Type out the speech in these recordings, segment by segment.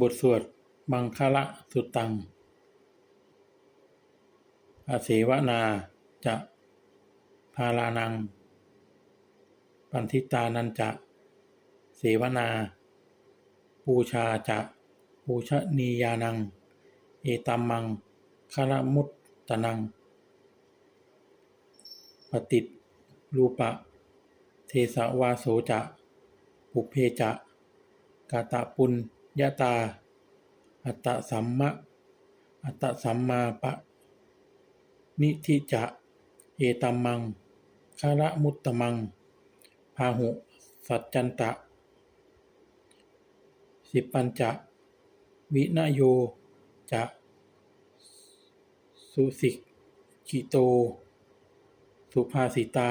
บทสวดมังคละสุตัง อาเสวนาจะพาลานัง ปันทิตานันจะ เสวนา ปูชาจะ ปูชนียานัง เอตัมมังคารมุตตนัง ปฏิตรูปะ เทสวาโสจะ ปุเพจะ กาตะปุญ ญาตา อัตตสัมมะ อัตตสัมมาปะ นิธิจะ เอตัมมังคาระมุตตมัง พาหุ สัจจันตะ สิปัญจะ วินโย จะ สุสิกขิโต สุภาสิตา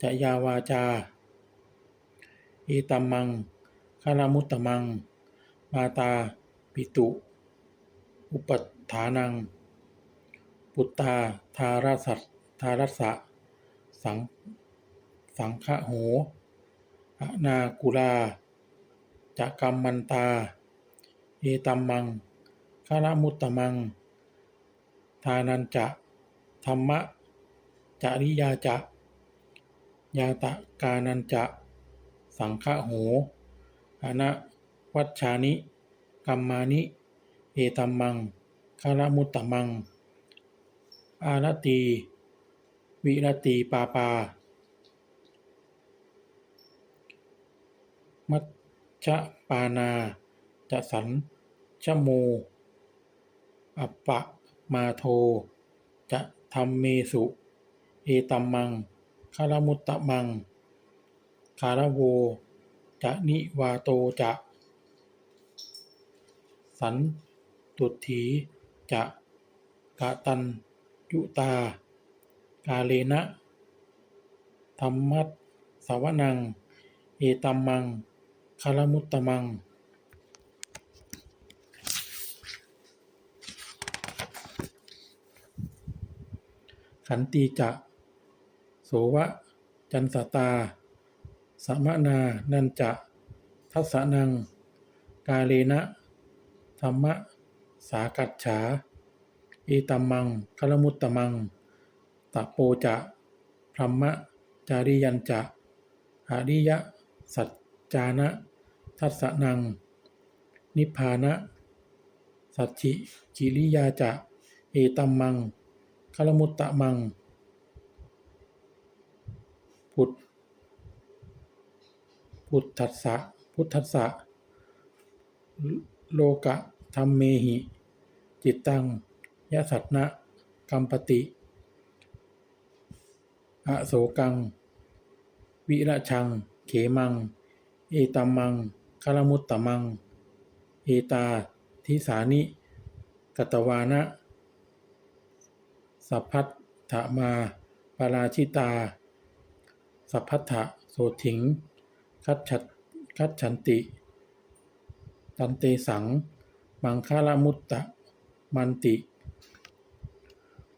จะยาวาจา เอตัมมังคารมุตตมัง มาตา ปิตุ อุปัฏฐานัง ปุตตา ทาราสัตทารัสสะสัง สังฆโหอนากุลาจะกัมมันตา เอตัมมังคารมุตตมัง ทานันจะธรรมะจริยาจะยาตะกานันจะ สังฆโหอนะวัชชานิ กัมมานิ เอตัมมังคารมุตตมัง อารตี วิรตีปาปา มัชฌะปานา จะสันชโม อัปปะมาโท จะธรรมเมสุ เอตัมมังคารมุตตมังคารโว จะนิวาโตจะ สันตุถีจะกะตันยุตา กาเลนะธรรมัสสวนัง เอตัมมังคารมุตตมัง ขันตีจะโสวะ จันสตาสมนานันจะทัสสนัง กาเลนะ ธรรมะสากัจฉาเอตัมมังคารมุตตมังตะโปจะพรหมะจาริยันจะอริยสัจจานะทัสสนัง นิพพานะสัจฉิกิริยาจะเอตัมมังคารมุตตมังพุทธพุทธัสสะพุทธัสสะ โลกะธรรมเมหิ จิตตังยะสัตนะกัมปติ อโศกัง วิระชัง เขมัง เอตัมมังคารมุตตมัง เอตาทิสานิ กตวานะ สัพพัทธมาปาราชิตา สัพพัทธะโสถิง คัตคัจฉันติ ตันเตสัง มังคารมุตตะ มันติ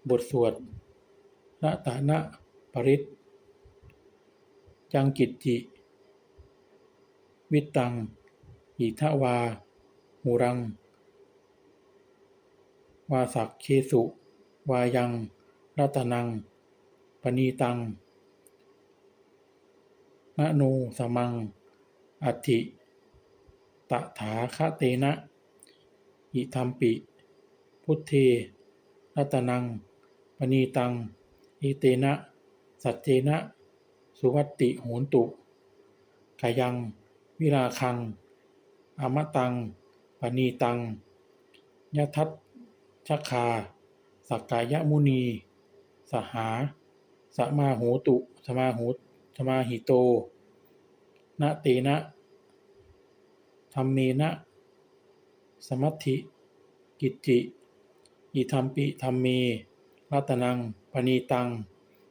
บทสวดละตานะปริตจังกิจจิ วิตตัง อิทวาหูรัง วาสักเคสุ วายังรัตนัง ปณีตังนะโนสมัง อัติ ตถาคเตนะอิทัมปิ พุทเทรัตนังปณีตัง อิเตนะ สัจเจนะ สุวัตติโหนตุกายัง วิราคัง อมตังปณีตังยทัตชคา สักกายมุนี สหา สมาโหตุ สมาโหสมาหิโตนะเตนะ รรมเมนะสมัติกิจจิอิทัมปิธรรมเมรัตนังปณีตัง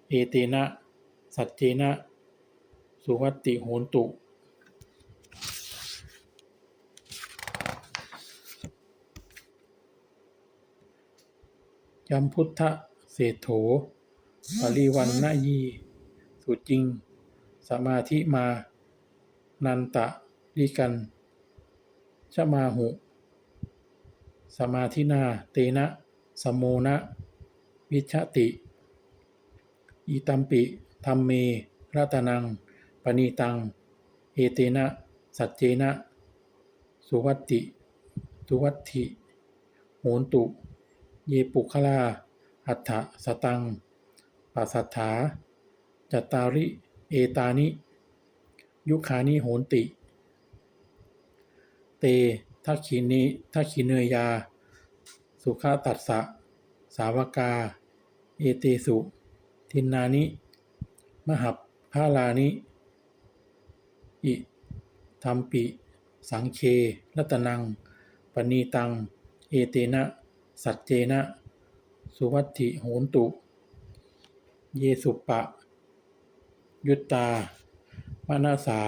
เอเตนะ สัจเจนะ สุวัตติโหนตุ ยัมพุทธเศโถปริวันนายีสุจริง สมาธิมา นันตะลิกัน ชมาหุ สมาธินาเตนะ สมโมนะ วิชติ อิตัมปิธรรมเมรัตนัง ปณีตัง เอเตนะ สัจเจนะ สุวัตติทุวัตถิโหนตุ เยปุคลา อัฏฐสตังปัสสัทธา จัตตาริ เอตานิ ยุคานิโหนติ เตทักขินิทักขิเนยยา สุขตัสสะ สาวกา เอเตสุ ทินนานิ มหับพาลานิ อิธรรมปิ สังเครัตนัง ปณีตัง เอเตนะ สัจเจนะ สุวัตถิโหนตุ เยสุปะ ยุตตามนาสา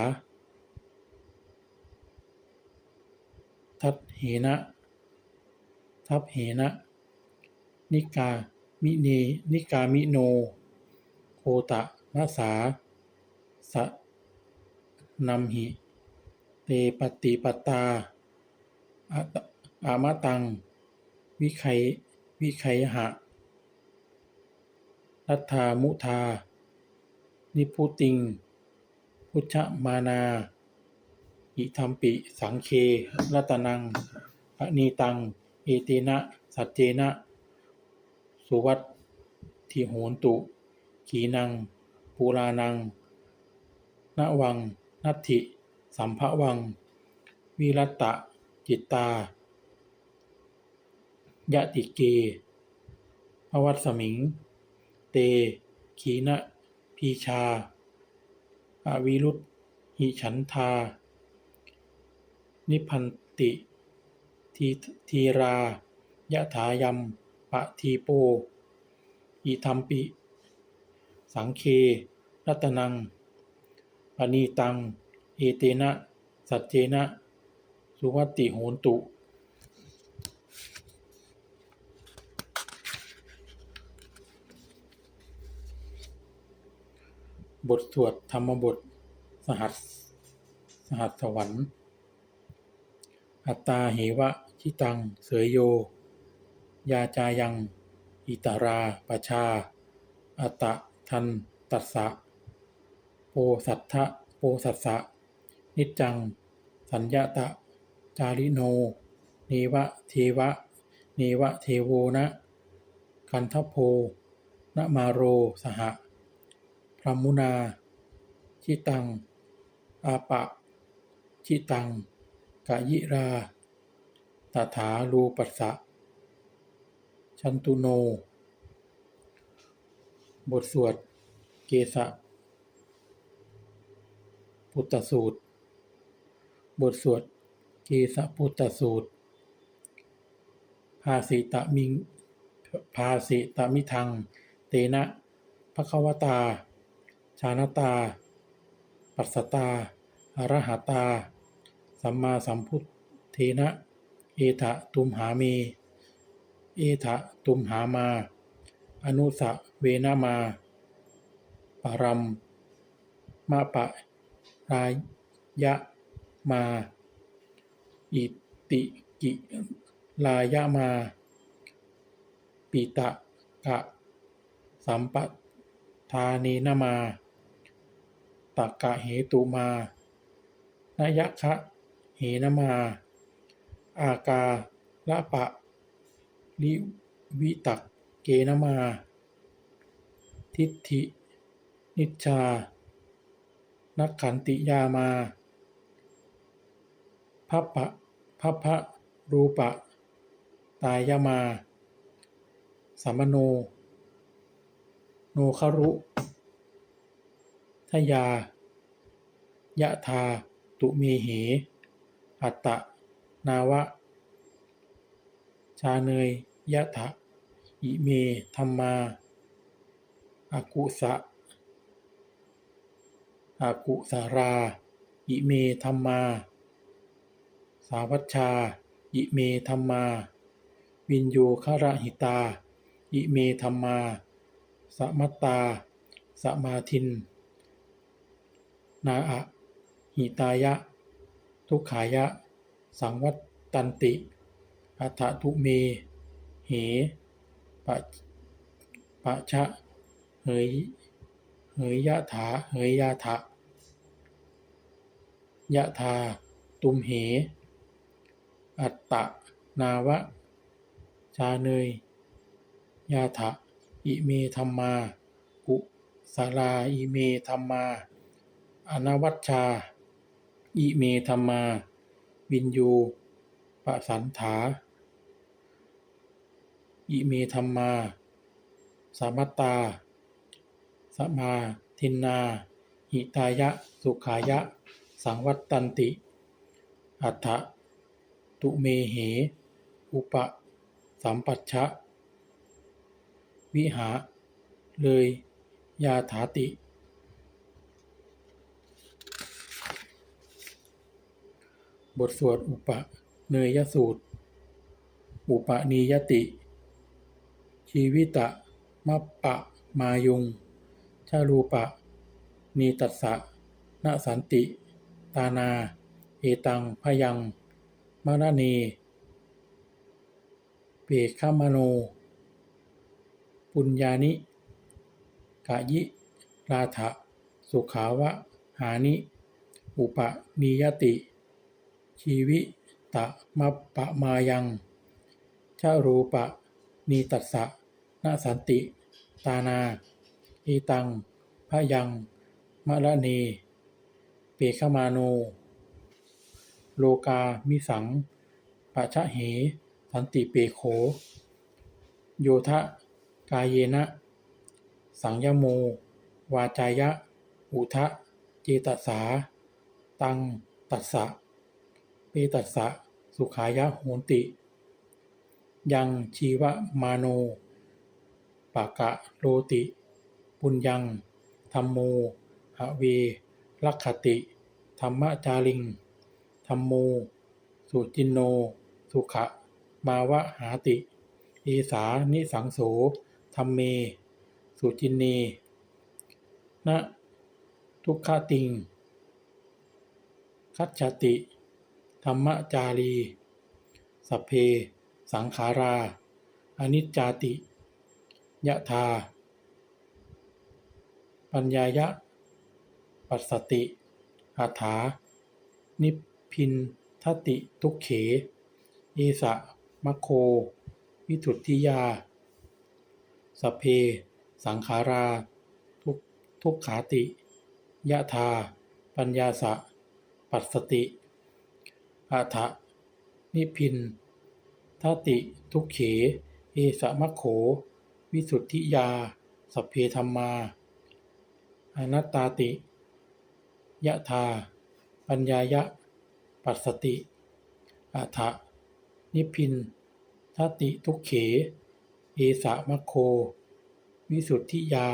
ทัตเหนะทัพเหนะ นิกา มิเน นิกามิโน โคตะนาสา สะนัมหิ เตปฏิปตาอะตะอามะตัง วิไควิไคหะรัตถามุทานิพุติง พุชมานา อิทัมปิสังเครัตนังปณีตังเอเตนะ สัจเจนะ สุวัตถิโหนตุ ขีนังปูรานังนวัง นัตถิ สัมภวัง วิรัตตะจิตตายะติเกภวัตสมิง เต ขีนะพีชา อวิรุตหิฉันทา นิพันติทีทีรายะถายมปะทีโปอิทัมปิ สังเค รัตนังปณีตัง เอเตนะ สัจเจนะ สุวัตติโหนตุ บทสวดธรรมบท สหัส สหัสสวรรค์ อัตตาเหวะชิตัง เสยโย ยาจายัง อิตาราปชา อัตตะทันตัสสะ โปสัทธะโปสัสสะ นิจจัง สัญญาตะ จาริโน เนวะเทวะ เนวะเทโวนะกันทโพนมาโรสหะพรหมุนา ชิตัง อาปะ ชิตัง กยิราตถาลูปัสสะ ชันตุโน บทสวด เกสะ พุทธสูตร บทสวด เกสะพุทธสูตร ภาสิตะมิง ภาสิตะมิทัง เตนะภควตา ชานตา ปัสสตาอรหตา สัมมาสัมพุทเทนะ เอถะตุมหาเม เอถะตุมหามา อนุสะเวนะมาปรัมมาปะรายะมา อิติกิลายะมา ปิตะกะ สัมปทาเนนะมาตักกะเหตุมา นยคะ เหนมา อากาละปะลิวิตักเกนมา ทิฏฐิ นิชา นักขันติยามาพัพพะพัพพะรูปะ ตายมา สัมมโน โนครุทยายะธาตุเมเห อัตตะ นาวะ ชาเนยยะถะ อิเมธัมมาอากุสะอากุสารา อิเมธัมมา สาวัชชา อิเมธัมมา วินโยคารหิตา อิเมธัมมาสมัตตา สมาทิน นาอะหิตายะ ทุกขายะ สังวัตตันติอัฏฐทุเม เหปะปะชะ เหย เหยยะถา เหยยาถะยะธาตุมเห อัตตะ นาวะ ชาเนย ยาถะ อิเมธัมมา กุสาลาอิเมธัมมา อนวัชชา อิเมธัมมาวินยูปสันถา อิเมธัมมา สามัตตา สมาทินนา หิตายะ สุขายะ สังวัตตันติ อัฏฐตุเมเห อุปสัมปัชชะ วิหา เลย ยาถาติ บทสวดอุปะเนยสูตร อุปนียติ ชีวิตะมัปปะมายุง ชาลูปะ นีตัสสะนสันติ ตานา เอตังพยังมรณีเปคามโน ปุญญานิกายิราถะสุขาวะ หานิ อุปนิยติ ชีวิตะมัปปะมายังชารูปะ นีตัสสะนะสันติ ตานาเอตังพระยังมรณีเปคามาโน โลกามิสังปะชะเห สันติเปโข โยทะ กายเยนะ สังยโม วาจายะ อุทะ เจตสา ตังตัสสะ ปีตัสสะสุขายะโหนติ ยังชีวมาโนปะกะโลติปุญญังธรรมโมหเวลักขติ ธรรมจาริง ธรรมโม สุจินโน สุขะ มาวะหาติเอสานิสังโส ธรรมเม สุจินเนนะทุกขติง คัจฉติ ธรรมจารี สัพเพ สังขารา อนิจจาติ ยะธา ปัญญายะ ปัสสติอาถา นิพพินทติทุกเข เอสะมะโค วิถุตติยา สเพ สังขารา ทุกทุกขาติ ยะธา ปัญญาสะ ปัสสติ อาถะนิพินทติทุกเข เอสะมะโข วิสุทธิยา สัพเพธรรมา อนัตตาติ ยะธา ปัญญายะ ปัสสติ อาถะนิพินทติทุกเข เอสะมะโค วิสุทธิยา